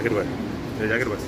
దగ్గర పడి దగ్గర పడి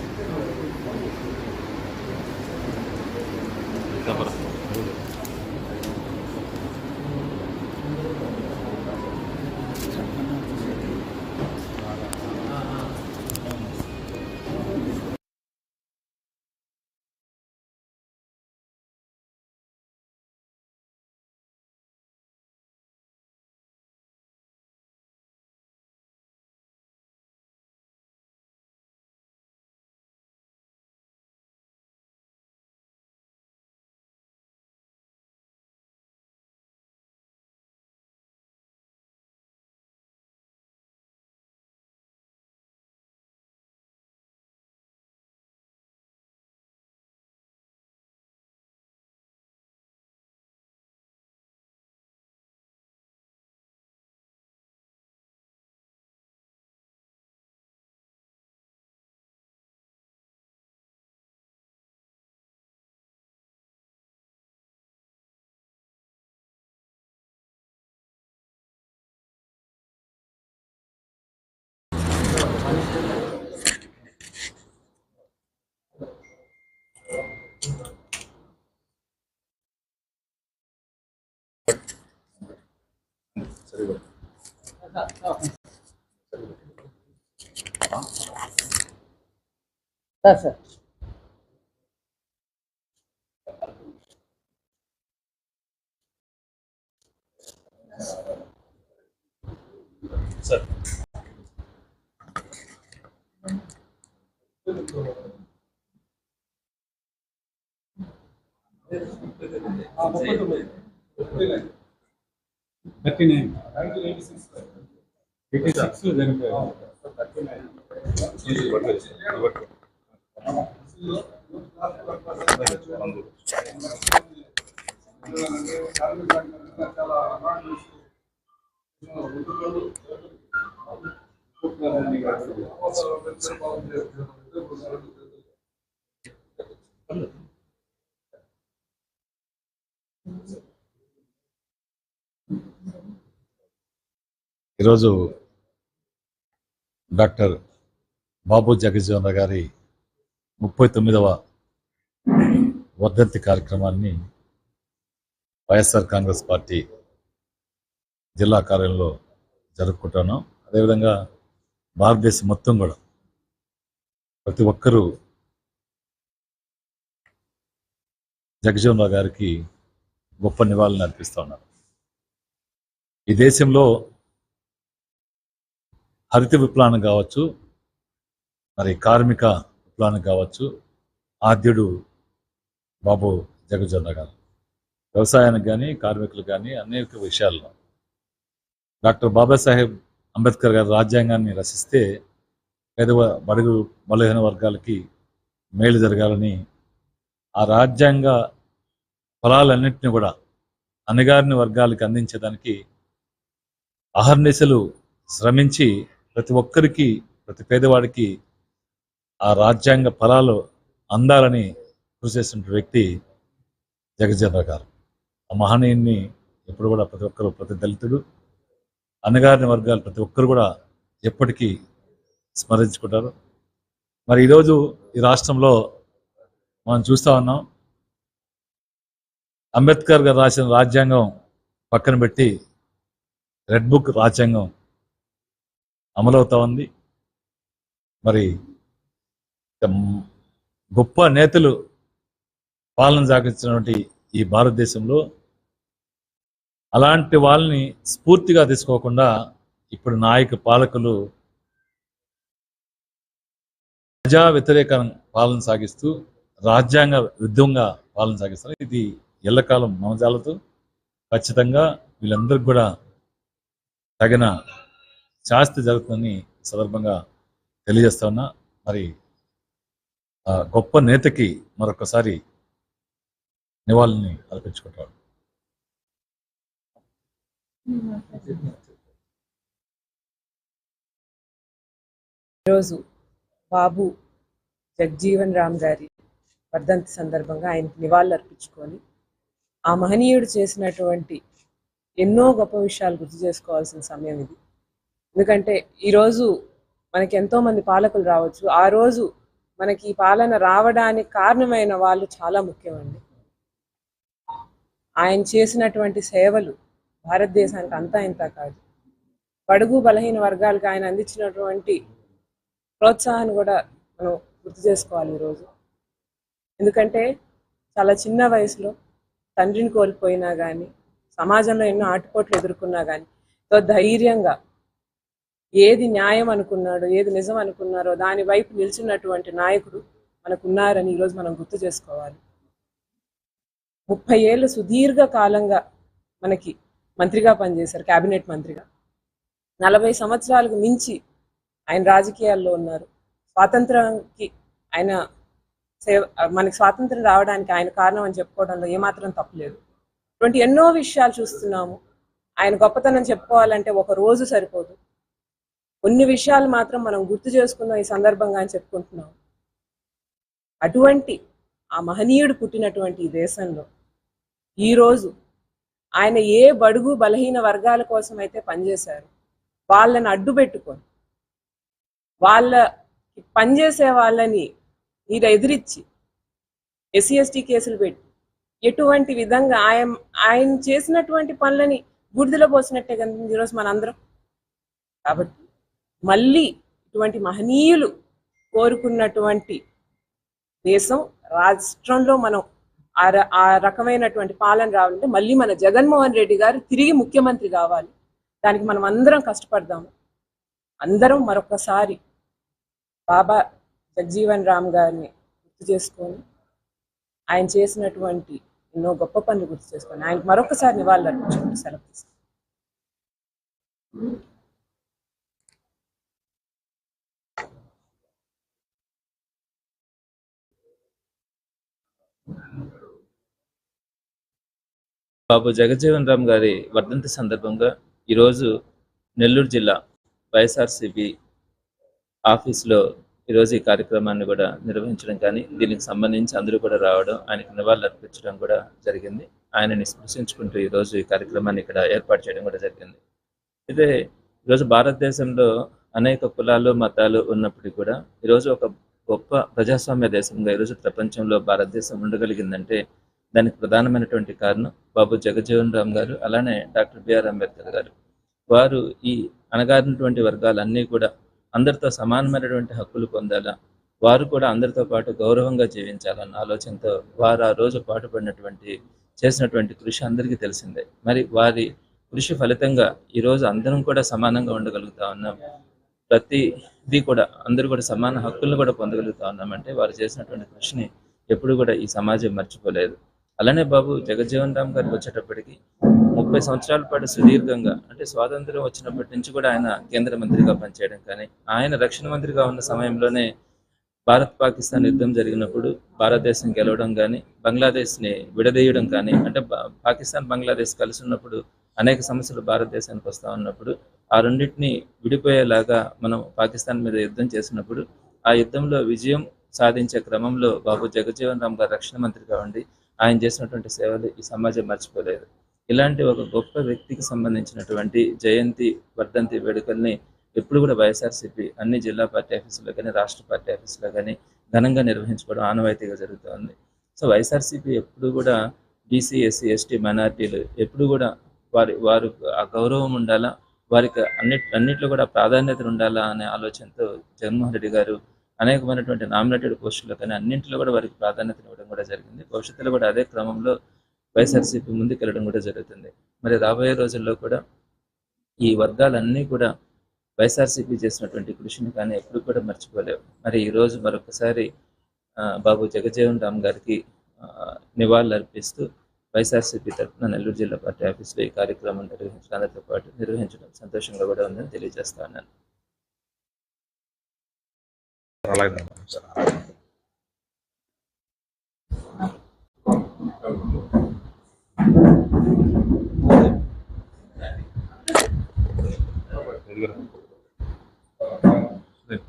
That's it. Sir. Thirty nine eighty six చనిపోయారు ఈరోజు డాక్టర్ బాబు జగజ్జీవన్ గారి ముప్పై తొమ్మిదవ వర్ధంతి కార్యక్రమాన్ని వైఎస్ఆర్ కాంగ్రెస్ పార్టీ జిల్లా కార్యాలయంలో జరుపుకుంటాను అదేవిధంగా భారతదేశం మొత్తం కూడా ప్రతి ఒక్కరూ జగజీవన్ రావు గారికి గొప్ప నివాళులు అర్పిస్తూ ఉన్నారు ఈ దేశంలో హరిత విప్లవాన్ని కావచ్చు మరి కార్మిక విప్లవానికి కావచ్చు ఆద్యుడు బాబు జగజ్జొన్న గారు. వ్యవసాయానికి కానీ కార్మికులు కానీ అనేక విషయాల్లో. డాక్టర్ బాబాసాహెబ్ అంబేద్కర్ గారు రాజ్యాంగాన్ని రచిస్తే పేద బడుగు బలహీన వర్గాలకి మేలు జరగాలని ఆ రాజ్యాంగ ఫలాలన్నింటినీ కూడా అణగారిన వర్గాలకి అందించేదానికి అహర్నిశలు శ్రమించి ప్రతి ఒక్కరికి ప్రతి పేదవాడికి ఆ రాజ్యాంగ ఫలాలు అందాలని కృషి చేసిన వ్యక్తి జగజ్జన గారు. ఆ మహనీయుని ఎప్పుడు కూడా ప్రతి ఒక్కరు ప్రతి దళితుడు అన్నగారిన వర్గాలు ప్రతి ఒక్కరు కూడా ఎప్పటికీ స్మరించుకుంటారు. మరి ఈరోజు ఈ రాష్ట్రంలో మనం చూస్తూ ఉన్నాం అంబేద్కర్ గారు రాసిన రాజ్యాంగం పక్కన పెట్టి రెడ్ బుక్ రాజ్యాంగం అమలవుతా ఉంది మరి గొప్ప నేతలు పాలన సాగించినటువంటి ఈ భారతదేశంలో అలాంటి వాళ్ళని స్ఫూర్తిగా తీసుకోకుండా ఇప్పుడు నాయక పాలకులు ప్రజా వ్యతిరేక పాలన సాగిస్తూ రాజ్యాంగ విరుద్ధంగా పాలన సాగిస్తారు. ఇది ఎల్లకాలం మనజాలతో ఖచ్చితంగా వీళ్ళందరికీ కూడా తగిన శాస్తి జరుగుతుందని సందర్భంగా తెలియజేస్తా ఉన్నా. మరి గొప్ప నేతకి మరొకసారి నివాళుల్ని అర్పించుకుంటాడు ఈరోజు బాబు జగ్జీవన్ రామ్ గారి వర్ధంతి సందర్భంగా ఆయనకి నివాళులు అర్పించుకొని ఆ మహనీయుడు చేసినటువంటి ఎన్నో గొప్ప విషయాలు గుర్తు చేసుకోవాల్సిన సమయం ఇది. ఎందుకంటే ఈరోజు మనకి ఎంతో మంది పాలకులు రావచ్చు. ఆ రోజు మనకి ఈ పాలన రావడానికి కారణమైన వాళ్ళు చాలా ముఖ్యమండి. ఆయన చేసినటువంటి సేవలు భారతదేశానికి అంతా ఇంత కాదు. బడుగు బలహీన వర్గాలకు ఆయన అందించినటువంటి ప్రోత్సాహాన్ని కూడా మనం గుర్తు చేసుకోవాలి ఈరోజు ఎందుకంటే చాలా చిన్న వయసులో తండ్రిని కోల్పోయినా కానీ సమాజంలో ఎన్నో ఆటుపోట్లు ఎదుర్కొన్నా కానీ ధైర్యంగా ఏది న్యాయం అనుకున్నాడో ఏది నిజం అనుకున్నారో దాని వైపు నిల్చున్నటువంటి నాయకుడు మనకున్నారని ఈరోజు మనం గుర్తు చేసుకోవాలి. ముప్పై ఏళ్ళు సుదీర్ఘ కాలంగా మనకి మంత్రిగా పనిచేశారు కేబినెట్ మంత్రిగా. నలభై సంవత్సరాలకు మించి ఆయన రాజకీయాల్లో ఉన్నారు. స్వాతంత్రంకి ఆయన సేవ మనకి స్వాతంత్రం రావడానికి ఆయన కారణం అని చెప్పుకోవడంలో ఏమాత్రం తప్పులేదు ఇటువంటి ఎన్నో విషయాలు చూస్తున్నాము. ఆయన గొప్పతనం చెప్పుకోవాలంటే ఒక రోజు సరిపోదు. కొన్ని విషయాలు మాత్రం మనం గుర్తు చేసుకుందాం ఈ సందర్భంగా అని చెప్పుకుంటున్నాం. అటువంటి ఆ మహనీయుడు పుట్టినటువంటి ఈ దేశంలో ఈరోజు ఆయన ఏ బడుగు బలహీన వర్గాల కోసం అయితే పనిచేశారు వాళ్ళని అడ్డు పెట్టుకొని వాళ్ళ పనిచేసే వాళ్ళని మీరు ఎదిరించి ఎస్సీ ఎస్టీ కేసులు పెట్టి ఎటువంటి విధంగా ఆయన ఆయన చేసినటువంటి పనులని బూడిదలో పోసినట్టే కదా ఈరోజు మనందరం. కాబట్టి మళ్ళీ ఇటువంటి మహనీయులు కోరుకున్నటువంటి దేశం రాష్ట్రంలో మనం ఆ ఆ రకమైనటువంటి పాలన రావాలంటే మళ్ళీ మన జగన్మోహన్ రెడ్డి గారు తిరిగి ముఖ్యమంత్రి కావాలి. దానికి మనం అందరం కష్టపడదాము. అందరం మరొకసారి బాబా జగ్జీవన్ రామ్ గారిని గుర్తు చేసుకొని ఆయన చేసినటువంటి ఎన్నో గొప్ప పనులు గుర్తు చేసుకొని ఆయనకు మరొకసారి నివాళులు అర్పించుకుంటూ సెలవు బాబు జగజీవన్ రామ్ గారి వర్ధంతి సందర్భంగా ఈరోజు నెల్లూరు జిల్లా వైఎస్ఆర్సిపి ఆఫీస్లో ఈరోజు ఈ కార్యక్రమాన్ని కూడా నిర్వహించడం కానీ దీనికి సంబంధించి అందరూ కూడా రావడం ఆయనకు నివాళులు అర్పించడం కూడా జరిగింది. ఆయనని స్పృశించుకుంటూ ఈరోజు ఈ కార్యక్రమాన్ని ఇక్కడ ఏర్పాటు చేయడం కూడా జరిగింది. అయితే ఈరోజు భారతదేశంలో అనేక కులాలు మతాలు ఉన్నప్పటికీ కూడా ఈరోజు ఒక గొప్ప ప్రజాస్వామ్య దేశంగా ఈరోజు ప్రపంచంలో భారతదేశం ఉండగలిగిందంటే దానికి ప్రధానమైనటువంటి కారణం బాబు జగజ్జీవన్ రామ్ గారు అలానే డాక్టర్ బిఆర్ అంబేద్కర్ గారు. వారు ఈ అణగారినటువంటి వర్గాలన్నీ కూడా అందరితో సమానమైనటువంటి హక్కులు పొందాలా వారు కూడా అందరితో పాటు గౌరవంగా జీవించాలన్న ఆలోచనతో వారు ఆ రోజు పాటుపడినటువంటి చేసినటువంటి కృషి అందరికీ తెలిసిందే. మరి వారి కృషి ఫలితంగా ఈరోజు అందరం కూడా సమానంగా ఉండగలుగుతా ఉన్నాం. ప్రతి ఇది కూడా అందరూ కూడా సమాన హక్కులను కూడా పొందగలుగుతా ఉన్నామంటే వారు చేసినటువంటి కృషిని ఎప్పుడు కూడా ఈ సమాజం మర్చిపోలేదు. అలానే బాబు జగజ్జీవన్ రామ్ గారికి వచ్చేటప్పటికి ముప్పై సంవత్సరాల పాటు సుదీర్ఘంగా అంటే స్వాతంత్రం వచ్చినప్పటి నుంచి కూడా ఆయన కేంద్ర మంత్రిగా పనిచేయడం కానీ ఆయన రక్షణ మంత్రిగా ఉన్న సమయంలోనే భారత్ పాకిస్తాన్ యుద్ధం జరిగినప్పుడు భారతదేశం గెలవడం కానీ బంగ్లాదేశ్ని విడదీయడం కానీ అంటే పాకిస్తాన్ బంగ్లాదేశ్ కలిసి ఉన్నప్పుడు అనేక సమస్యలు భారతదేశానికి వస్తూ ఉన్నప్పుడు ఆ రెండింటిని విడిపోయేలాగా మనం పాకిస్తాన్ మీద యుద్ధం చేసినప్పుడు ఆ యుద్ధంలో విజయం సాధించే క్రమంలో బాబు జగజ్జీవన్ రామ్ గారు రక్షణ మంత్రిగా ఉండి ఆయన చేసినటువంటి సేవలు ఈ సమాజం మర్చిపోలేదు. ఇలాంటి ఒక గొప్ప వ్యక్తికి సంబంధించినటువంటి జయంతి వర్ధంతి వేడుకల్ని ఎప్పుడు కూడా వైఎస్ఆర్సీపీ అన్ని జిల్లా పార్టీ ఆఫీసులో కానీ రాష్ట్ర పార్టీ ఆఫీసులో కానీ ఘనంగా నిర్వహించుకోవడం ఆనవాయితీగా జరుగుతుంది. సో వైఎస్ఆర్సీపీ ఎప్పుడు కూడా బీసీ ఎస్సీ ఎస్టీ మైనార్టీలు ఎప్పుడు కూడా వారి వారు ఆ గౌరవం ఉండాలా వారికి అన్నిటి అన్నిట్లో కూడా ప్రాధాన్యత ఉండాలా అనే ఆలోచనతో జగన్మోహన్ రెడ్డి గారు అనేకమైనటువంటి నామినేటెడ్ పోస్టులు కానీ అన్నింటిలో కూడా వారికి ప్రాధాన్యత ఇవ్వడం కూడా జరిగింది. భవిష్యత్తులో కూడా అదే క్రమంలో వైఎస్ఆర్సీపీ ముందుకెళ్ళడం కూడా జరుగుతుంది. మరి రాబోయే రోజుల్లో కూడా ఈ వర్గాలన్నీ కూడా వైఎస్ఆర్సీపీ చేసినటువంటి కృషిని కానీ ఎప్పుడు కూడా మర్చిపోలేవు. మరి ఈరోజు మరొకసారి బాబు జగజ్జీవన్ రామ్ గారికి నివాళులు అర్పిస్తూ వైఎస్ఆర్సీపీ తరఫున నెల్లూరు జిల్లా పార్టీ ఆఫీస్లో ఈ కార్యక్రమం నిర్వహించడంతో పాటు నిర్వహించడం సంతోషంగా కూడా ఉందని తెలియజేస్తా ఉన్నాను. ừ.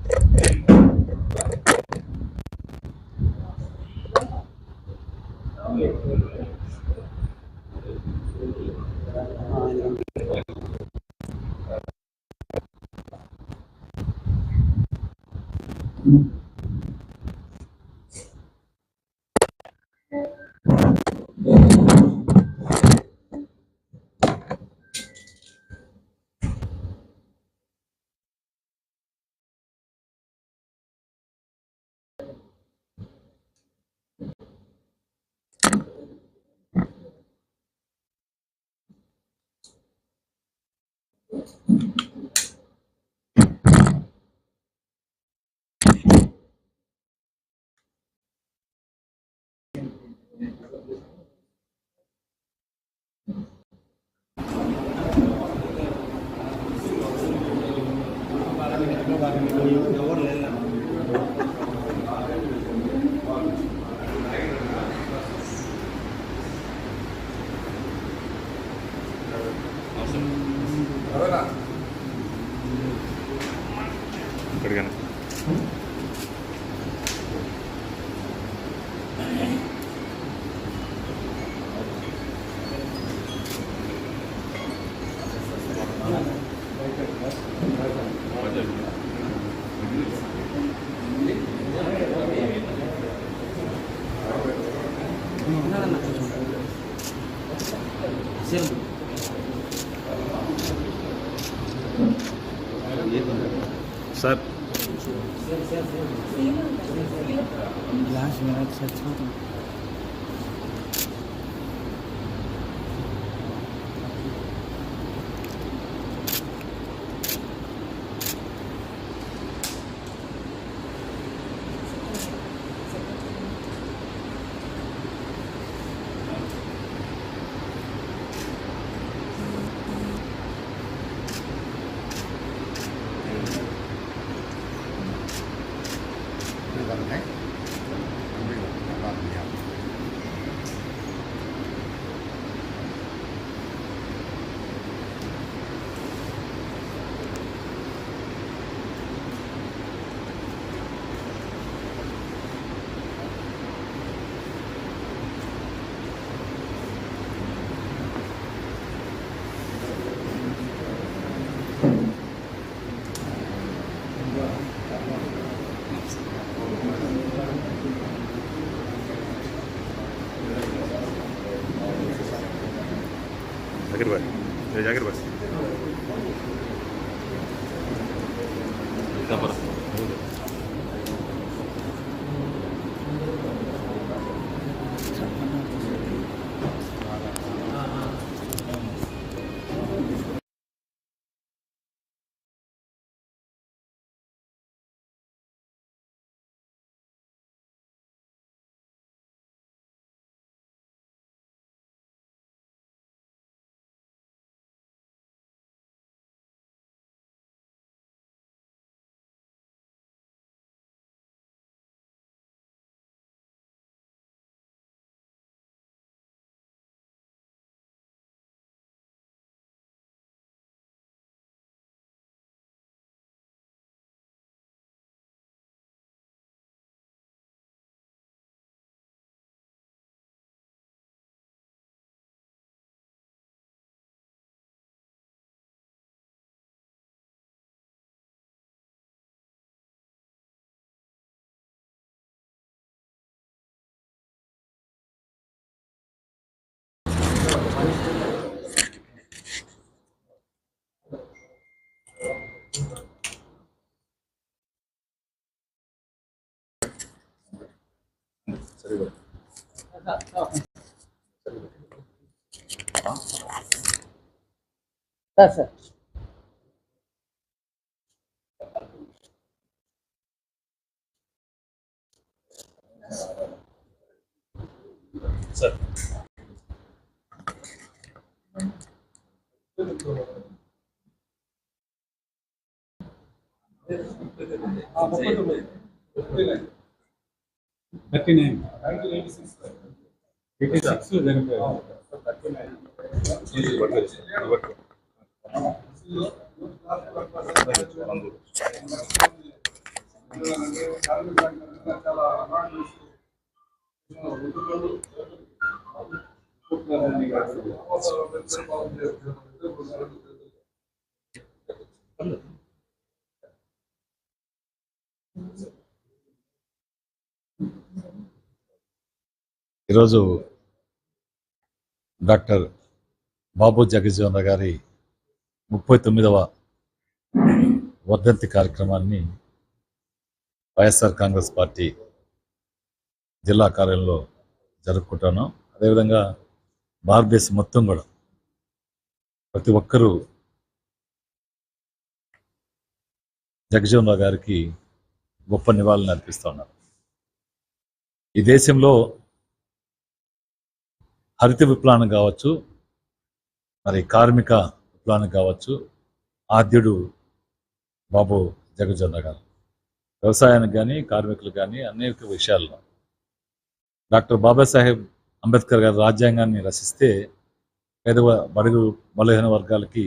Mm-hmm. జాగ్రత్త బాయ్. జాగ్రత్త bye. Perfect. Sir. Thirty nine eighty six చనిపోయారు ఈరోజు డాక్టర్ బాబు జగజీవన్ గారి ముప్పై తొమ్మిదవ వర్ధంతి కార్యక్రమాన్ని వైఎస్ఆర్ కాంగ్రెస్ పార్టీ జిల్లా కార్యాలయంలో జరుపుకుంటున్నాం. అదేవిధంగా భారతదేశం మొత్తం కూడా ప్రతి ఒక్కరూ జగజీవన్ రావు గారికి గొప్ప నివాళులు అర్పిస్తూ ఉన్నారు. ఈ దేశంలో హరిత విప్లవానికి కావచ్చు మరి కార్మిక విప్లవానికి కావచ్చు ఆద్యుడు బాబు జగజొన్న గారు. వ్యవసాయానికి కానీ కార్మికులు కానీ అనేక విషయాల్లో. డాక్టర్ బాబాసాహెబ్ అంబేద్కర్ గారు రాజ్యాంగాన్ని రచిస్తే పేద బడుగు బలహీన వర్గాలకి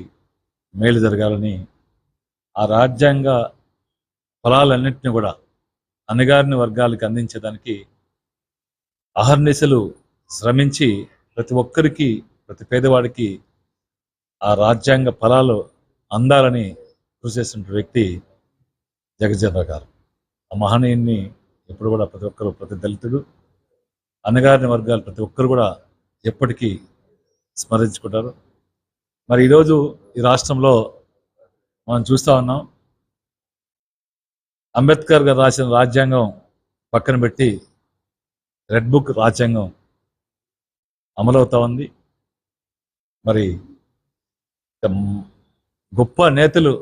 మేలు జరగాలని ఆ రాజ్యాంగ ఫలాలన్నింటినీ కూడా అన్నగారిని వర్గాలకి అందించేదానికి అహర్నిశలు శ్రమించి ప్రతి ఒక్కరికి ప్రతి పేదవాడికి ఆ రాజ్యాంగ ఫలాలు అందాలని కృషి చేసిన వ్యక్తి జగజ్జనరావు గారు. ఆ మహనీయుని ఎప్పుడు కూడా ప్రతి ఒక్కరు ప్రతి దళితుడు అన్నగారిన వర్గాలు ప్రతి ఒక్కరు కూడా ఎప్పటికీ స్మరించుకుంటారు. మరి ఈరోజు ఈ రాష్ట్రంలో మనం చూస్తూ ఉన్నాం అంబేద్కర్ గారు రాసిన రాజ్యాంగం పక్కన పెట్టి రెడ్ బుక్ రాజ్యాంగం అమలవుతా ఉంది. మరి గొప్ప నేతలు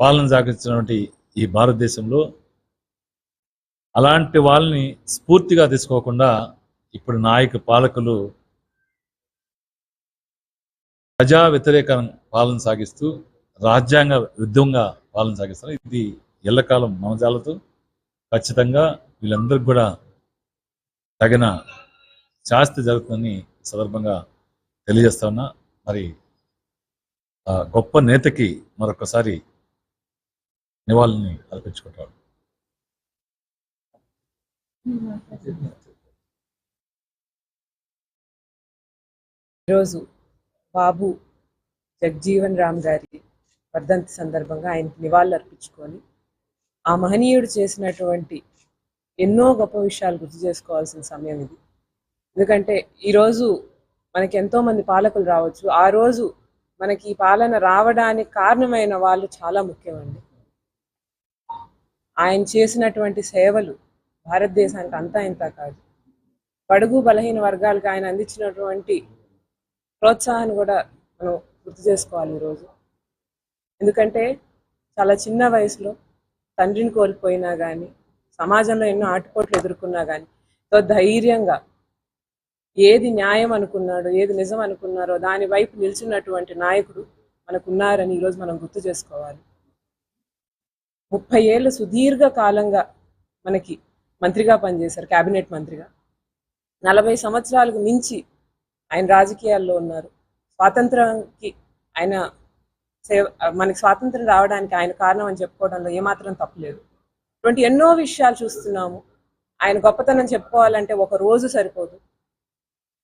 పాలన సాగించినటువంటి ఈ భారతదేశంలో అలాంటి వాళ్ళని స్ఫూర్తిగా తీసుకోకుండా ఇప్పుడు నాయక పాలకులు ప్రజా వ్యతిరేక పాలన సాగిస్తూ రాజ్యాంగ విరుద్ధంగా పాలన సాగిస్తారు ఇది ఎల్లకాలం మనజాలతో ఖచ్చితంగా వీళ్ళందరికీ కూడా తగిన శాస్తి జరుగుతుందని సందర్భంగా తెలియజేస్తా ఉన్నా. మరి గొప్ప నేతకి మరొకసారి నివాళిని అర్పించుకుంటాడు ఈరోజు బాబు జగ్జీవన్ రామ్ గారి వర్ధంతి సందర్భంగా ఆయనకి నివాళులు అర్పించుకొని ఆ మహనీయుడు చేసినటువంటి ఎన్నో గొప్ప విషయాలు గుర్తు చేసుకోవాల్సిన సమయం ఇది. ఎందుకంటే ఈరోజు మనకి ఎంతో మంది పాలకులు రావచ్చు. ఆ రోజు మనకి ఈ పాలన రావడానికి కారణమైన వాళ్ళు చాలా ముఖ్యమండి. ఆయన చేసినటువంటి సేవలు భారతదేశానికి అంతా ఇంత కాదు. బడుగు బలహీన వర్గాలకు ఆయన అందించినటువంటి ప్రోత్సాహాన్ని కూడా మనం గుర్తు చేసుకోవాలి ఈరోజు. ఎందుకంటే చాలా చిన్న వయసులో తండ్రిని కోల్పోయినా కానీ సమాజంలో ఎన్నో ఆటుపోట్లు ఎదుర్కొన్నా కానీ ధైర్యంగా ఏది న్యాయం అనుకున్నాడో ఏది నిజం అనుకున్నారో దాని వైపు నిల్చున్నటువంటి నాయకుడు మనకున్నారని ఈరోజు మనం గుర్తు చేసుకోవాలి. ముప్పై ఏళ్ళు సుదీర్ఘ కాలంగా మనకి మంత్రిగా పనిచేశారు కేబినెట్ మంత్రిగా. నలభై సంవత్సరాలకు మించి ఆయన రాజకీయాల్లో ఉన్నారు. స్వాతంత్రంకి ఆయన సేవ మనకి స్వాతంత్రం రావడానికి ఆయన కారణం అని చెప్పుకోవడంలో ఏమాత్రం తప్పలేదు ఇటువంటి ఎన్నో విషయాలు చూస్తున్నాము. ఆయన గొప్పతనం చెప్పుకోవాలంటే ఒక రోజు సరిపోదు.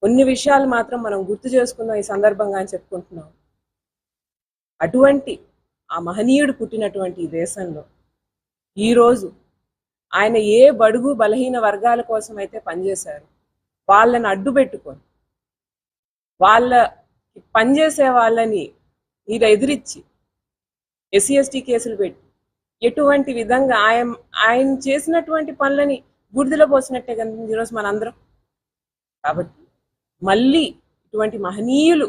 కొన్ని విషయాలు మాత్రం మనం గుర్తు చేసుకుందాం ఈ సందర్భంగా అని చెప్పుకుంటున్నాం. అటువంటి ఆ మహనీయుడు పుట్టినటువంటి ఈ దేశంలో ఈరోజు ఆయన ఏ బడుగు బలహీన వర్గాల కోసం అయితే పనిచేశారు? వాళ్ళని అడ్డు పెట్టుకొని వాళ్ళ పనిచేసే వాళ్ళని మీరు ఎదిరించి ఎస్సీ ఎస్టీ కేసులు పెట్టి ఎటువంటి విధంగా ఆయన ఆయన చేసినటువంటి పనులని బూడిదలో పోసినట్టే కదా ఈరోజు మనందరం. కాబట్టి మళ్ళీ ఇటువంటి మహనీయులు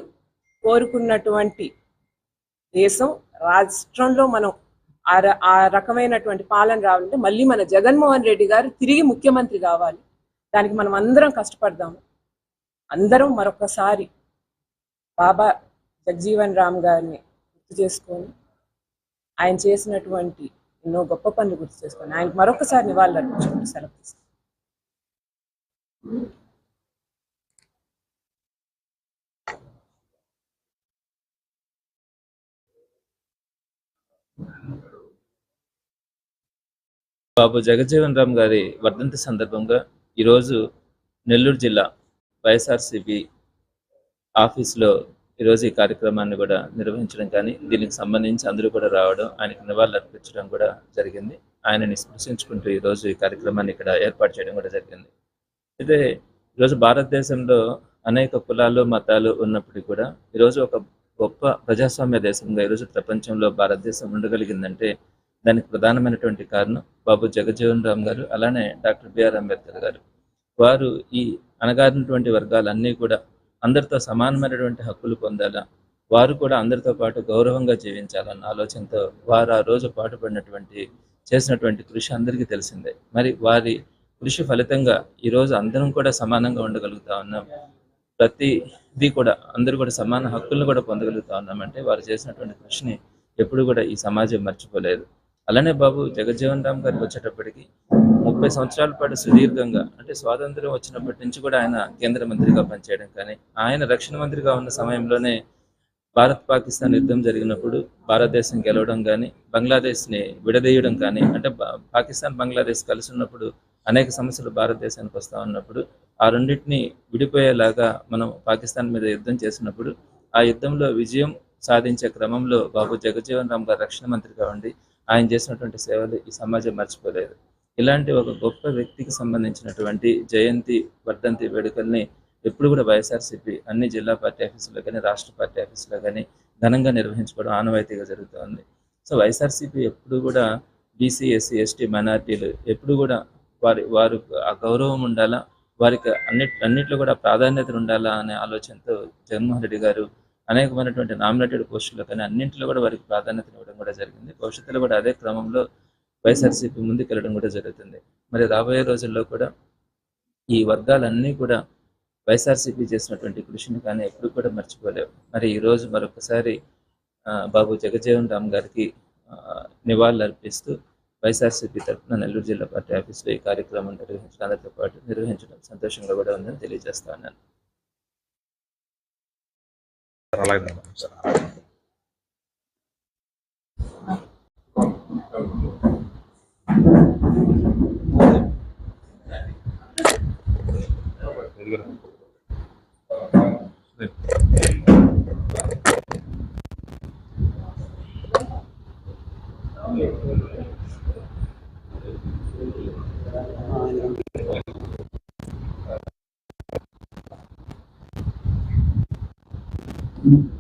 కోరుకున్నటువంటి దేశం రాష్ట్రంలో మనం ఆ ఆ రకమైనటువంటి పాలన రావాలంటే మళ్ళీ మన జగన్మోహన్ రెడ్డి గారు తిరిగి ముఖ్యమంత్రి కావాలి దానికి మనం అందరం కష్టపడదాము అందరం మరొకసారి బాబా జగజీవన్ రామ్ గారిని గుర్తు చేసుకొని ఆయన చేసినటువంటి ఎన్నో గొప్ప పనులు గుర్తు చేసుకొని ఆయనకు మరొకసారి నివాళులు అర్పించుకుంటూ సెలవు తీసుకుంటాం. బాబు జగజ్జీవన్ రామ్ గారి వర్ధంతి సందర్భంగా ఈరోజు నెల్లూరు జిల్లా వైఎస్ఆర్సిపి ఆఫీస్లో ఈరోజు ఈ కార్యక్రమాన్ని కూడా నిర్వహించడం కానీ దీనికి సంబంధించి అందరూ కూడా రావడం ఆయనకు నివాళులు అర్పించడం కూడా జరిగింది. ఆయనని స్పృశించుకుంటూ ఈరోజు ఈ కార్యక్రమాన్ని ఇక్కడ ఏర్పాటు చేయడం కూడా జరిగింది. అయితే ఈరోజు భారతదేశంలో అనేక కులాలు మతాలు ఉన్నప్పటికీ కూడా ఈరోజు ఒక గొప్ప ప్రజాస్వామ్య దేశంగా ఈరోజు ప్రపంచంలో భారతదేశం ఉండగలిగిందంటే దానికి ప్రధానమైనటువంటి కారణం బాబు జగజ్జీవన్ రామ్ గారు అలానే డాక్టర్ బిఆర్ అంబేద్కర్ గారు. వారు ఈ అణగారినటువంటి వర్గాలన్నీ కూడా అందరితో సమానమైనటువంటి హక్కులు పొందాలా వారు కూడా అందరితో పాటు గౌరవంగా జీవించాలన్న ఆలోచనతో వారు ఆ రోజు పాటుపడినటువంటి చేసినటువంటి కృషి అందరికీ తెలిసిందే. మరి వారి కృషి ఫలితంగా ఈరోజు అందరం కూడా సమానంగా ఉండగలుగుతా ఉన్నాం. ప్రతిది కూడా అందరూ కూడా సమాన హక్కులను కూడా పొందగలుగుతా ఉన్నామంటే వారు చేసినటువంటి కృషిని ఎప్పుడు కూడా ఈ సమాజం మర్చిపోలేదు. అలానే బాబు జగజ్జీవన్ రామ్ గారికి వచ్చేటప్పటికి ముప్పై సంవత్సరాల పాటు సుదీర్ఘంగా అంటే స్వాతంత్రం వచ్చినప్పటి నుంచి కూడా ఆయన కేంద్ర మంత్రిగా పనిచేయడం కానీ ఆయన రక్షణ మంత్రిగా ఉన్న సమయంలోనే భారత్ పాకిస్తాన్ యుద్ధం జరిగినప్పుడు భారతదేశం గెలవడం కానీ బంగ్లాదేశ్ని విడదీయడం కానీ అంటే పాకిస్తాన్ బంగ్లాదేశ్ కలిసి ఉన్నప్పుడు అనేక సమస్యలు భారతదేశానికి వస్తా ఉన్నప్పుడు ఆ రెండింటిని విడిపోయేలాగా మనం పాకిస్తాన్ మీద యుద్ధం చేసినప్పుడు ఆ యుద్ధంలో విజయం సాధించే క్రమంలో బాబు జగజ్జీవన్ రామ్ గారు రక్షణ మంత్రిగా ఉండి ఆయన చేసినటువంటి సేవలు ఈ సమాజం మర్చిపోలేదు. ఇలాంటి ఒక గొప్ప వ్యక్తికి సంబంధించినటువంటి జయంతి వర్ధంతి వేడుకల్ని ఎప్పుడు కూడా వైఎస్ఆర్సీపీ అన్ని జిల్లా పార్టీ ఆఫీసులో కానీ రాష్ట్ర పార్టీ ఆఫీసులో కానీ ఘనంగా నిర్వహించుకోవడం ఆనవాయితీగా జరుగుతుంది. సో వైఎస్ఆర్సీపీ ఎప్పుడు కూడా బీసీ ఎస్సీ ఎస్టీ మైనార్టీలు ఎప్పుడు కూడా వారి వారు ఆ గౌరవం ఉండాలా? వారికి అన్నిటి అన్నిట్లో కూడా ప్రాధాన్యత ఉండాలా అనే ఆలోచనతో జగన్మోహన్ రెడ్డి గారు అనేకమైనటువంటి నామినేటెడ్ పోస్టుల్లో కానీ అన్నింటిలో కూడా వారికి ప్రాధాన్యత ఇవ్వడం కూడా జరిగింది. భవిష్యత్తులో కూడా అదే క్రమంలో వైఎస్ఆర్సీపీ ముందుకెళ్ళడం కూడా జరుగుతుంది. మరి రాబోయే రోజుల్లో కూడా ఈ వర్గాలన్నీ కూడా వైఎస్ఆర్సీపీ చేసినటువంటి కృషిని కానీ ఎప్పుడు కూడా మర్చిపోలేవు. మరి ఈరోజు మరొకసారి బాబు జగజీవన్ రామ్ గారికి నివాళులు అర్పిస్తూ వైఎస్ఆర్సీపీ తరఫున నెల్లూరు జిల్లా పార్టీ ఆఫీసులో ఈ కార్యక్రమం నిర్వహించడం అందరితో పాటు నిర్వహించడం సంతోషంగా కూడా ఉందని తెలియజేస్తా ఉన్నాను Thank you. Mm-hmm.